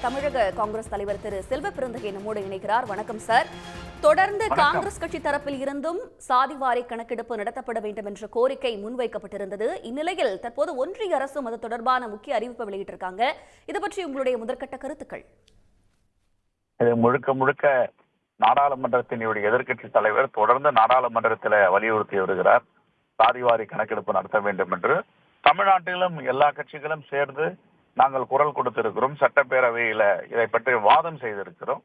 தமிழக காங்கிரஸ் தலைவர் திரு செல்வ பெருந்தகை நம்மோடு இணைக்கிறார் வணக்கம் சார். தொடர்ந்து காங்கிரஸ் கட்சி தரப்பில் இருந்தும் சாதிவாரி கணக்கெடுப்பு நடத்தப்பட வேண்டும் என்ற கோரிக்கை முன்வைக்கப்பட்டிருந்தது. இந்நிலையில் தற்போது ஒன்றிய அரசும் அது தொடர்பான முக்கிய அறிவிப்பை வெளியிட்டிருக்காங்க. இது பற்றி உங்களுடைய முதற்கட்ட கருத்துக்கள். இது முழுக்க முழுக்க நாடாளுமன்றத்தினுடைய எதிர்க்கட்சி தலைவர் தொடர்ந்து நாடாளுமன்றத்தில் வலியுறுத்தி வருகிறார். சாதிவாரி கணக்கெடுப்பு நடத்த வேண்டும் என்று. தமிழ்நாட்டிலும் எல்லா கட்சிகளும் சேர்ந்து நாங்கள் குரல் கொடுத்திருக்கிறோம் சட்டப்பேரவையில இதை பற்றி வாதம் செய்திருக்கிறோம்.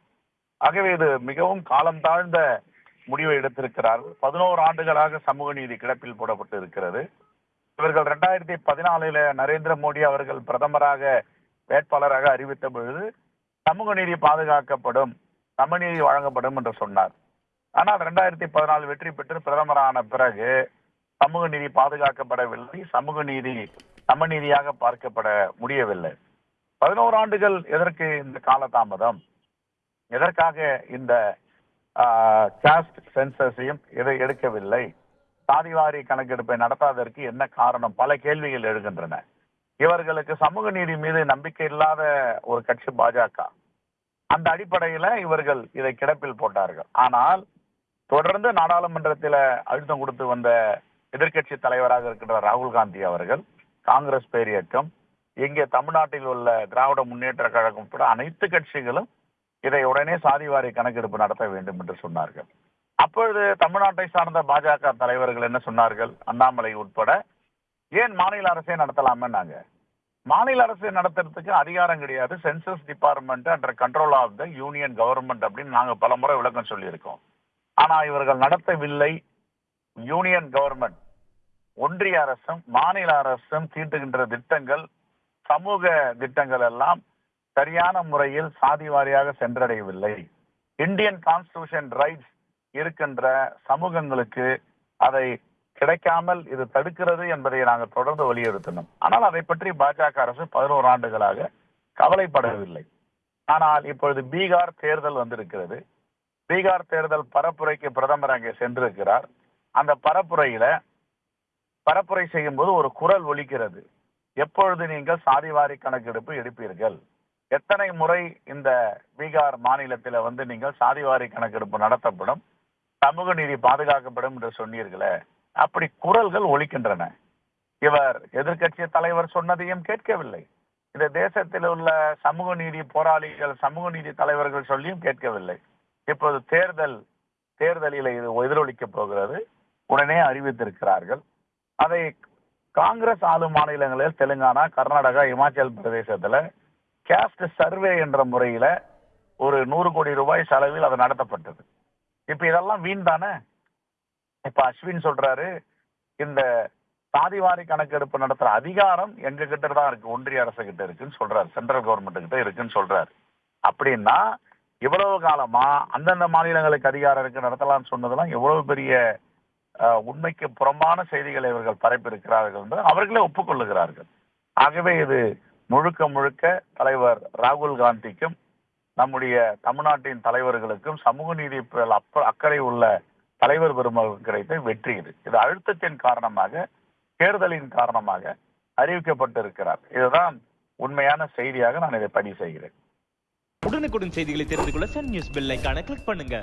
ஆகவே இது மிகவும் காலம் தாழ்ந்த முடிவை எடுத்திருக்கிறார். பதினோரு ஆண்டுகளாக சமூக நீதி கிடப்பில் போடப்பட்டு இருக்கிறது. இவர்கள் ரெண்டாயிரத்தி பதினாலில் நரேந்திர மோடி அவர்கள் பிரதமராக வேட்பாளராக அறிவித்த பொழுது சமூக நீதி பாதுகாக்கப்படும் சமநீதி வழங்கப்படும் என்று சொன்னார். ஆனால் ரெண்டாயிரத்தி பதினாலு வெற்றி பெற்று பிரதமரான பிறகு சமூக நீதி பாதுகாக்கப்படவில்லை. சமூக நீதி சமநீதியாக பார்க்கப்பட முடியவில்லை. பதினோரு ஆண்டுகள் எதற்கு இந்த காலதாமதம்? எதற்காக இந்த காஸ்ட் சென்சஸையும் எதை எடுக்கவில்லை? சாதிவாரி கணக்கெடுப்பை நடத்தாததற்கு என்ன காரணம்? பல கேள்விகள் எழுகின்றன. இவர்களுக்கு சமூக நீதி மீது நம்பிக்கை இல்லாத ஒரு கட்சி பாஜக. அந்த அடிப்படையில இவர்கள் இதை கிடப்பில் போட்டார்கள். ஆனால் தொடர்ந்து நாடாளுமன்றத்தில் அழுத்தம் கொடுத்து வந்த எதிர்க்கட்சி தலைவராக இருக்கின்ற ராகுல் காந்தி அவர்கள் காங்கிரஸ் பேரியக்கம் இங்கே தமிழ்நாட்டில் உள்ள திராவிட முன்னேற்ற கழகம் உட்பட அனைத்து கட்சிகளும் இதை உடனே சாதிவாரி கணக்கெடுப்பு நடத்த வேண்டும் என்று சொன்னார்கள். அப்பொழுது தமிழ்நாட்டை சார்ந்த பாஜக தலைவர்கள் என்ன சொன்னார்கள்? அண்ணாமலை உட்பட ஏன் மாநில அரசே நடத்தலாமேன்னாங்க? மாநில அரசு நடத்துறதுக்கு அதிகாரம் கிடையாது. Census department under control of the union government அப்படின்னு நாங்க பல முறை விளக்கம் சொல்லியிருக்கோம். ஆனா இவர்கள் நடத்தவில்லை. யூனியன் கவர்மெண்ட் ஒன்றிய அரசும் மாநில அரசும் தீட்டுகின்ற திட்டங்கள் சமூக திட்டங்கள் எல்லாம் சரியான முறையில் சாதி வாரியாக சென்றடையவில்லை. இந்தியன் கான்ஸ்டிடியூஷன் ரைட்ஸ் இருக்கின்ற சமூகங்களுக்கு அதை கிடைக்காமல் இது தடுக்கிறது என்பதை நாங்கள் தொடர்ந்து வலியுறுத்தினோம். ஆனால் அதை பற்றி பாஜக அரசு பதினோரு ஆண்டுகளாக கவலைப்படவில்லை. ஆனால் இப்பொழுது பீகார் தேர்தல் வந்திருக்கிறது. பீகார் தேர்தல் பரப்புரைக்கு பிரதமர் அங்கே சென்றிருக்கிறார். அந்த பரப்புரையில பரப்புரை செய்யும் போது ஒரு குரல் ஒலிக்கிறது. எப்பொழுது நீங்கள் சாதிவாரி கணக்கெடுப்பு எடுப்பீர்கள்? எத்தனை முறை இந்த பீகார் மாநிலத்தில் வந்து நீங்கள் சாதிவாரி கணக்கெடுப்பு நடத்தப்படும்? சமூக நீதி பாதுகாக்கப்படும் என்று சொன்னீர்களே. அப்படி குரல்கள் ஒழிக்கின்றன இவர் எதிர்கட்சி தலைவர் சொன்னதையும் கேட்கவில்லை. இந்த தேசத்தில் உள்ள சமூக நீதி போராளிகள் சமூக நீதி தலைவர்கள் சொல்லியும் கேட்கவில்லை. இப்போது தேர்தல் தேர்தலில் இது எதிரொலிக்க போகிறது. உடனே அறிவித்திருக்கிறார்கள். அதை காங்கிரஸ் ஆளும் மாநிலங்களில் தெலுங்கானா கர்நாடகா இமாச்சல் பிரதேசத்துல கேஸ்ட் சர்வே என்ற முறையில ஒரு நூறு கோடி ரூபாய் செலவில் அது நடத்தப்பட்டது. இப்ப இதெல்லாம் வீண் தானே இப்ப அஸ்வின் சொல்றாரு இந்த சாதிவாரி கணக்கெடுப்பு நடத்துற அதிகாரம் எங்க கிட்ட தான் இருக்கு ஒன்றிய அரசு கிட்ட இருக்குன்னு சொல்றாரு சென்ட்ரல் கவர்மெண்ட் கிட்ட இருக்குன்னு சொல்றாரு. அப்படின்னா இவ்வளவு காலமா அந்தந்த மாநிலங்களுக்கு அதிகாரம் இருக்கு நடத்தலாம்னு சொன்னதெல்லாம் எவ்வளவு பெரிய உண்மைக்கு புறம்பான செய்திகளை இவர்கள் பரப்பியிருக்கிறார்கள் என்று அவர்களே ஒப்புக்கொள்ளுகிறார்கள். ஆகவே இது முழுக்க முழுக்க தலைவர் ராகுல் காந்திக்கும் நம்முடைய தமிழ்நாட்டின் தலைவர்களுக்கும் சமூக நீதி அக்கறை உள்ள தலைவர் பெருமகள் கிடைத்த வெற்றி இது. இது அழுத்தத்தின் காரணமாக தேர்தலின் காரணமாக அறிவிக்கப்பட்டிருக்கிறார். இதுதான் உண்மையான செய்தியாக நான் இதை பதிவு செய்கிறேன். உடனுக்குடன் செய்திகளை தெரிந்து கொள்ள சன் நியூஸ் பெல் ஐக்கான கிளிக் பண்ணுங்க.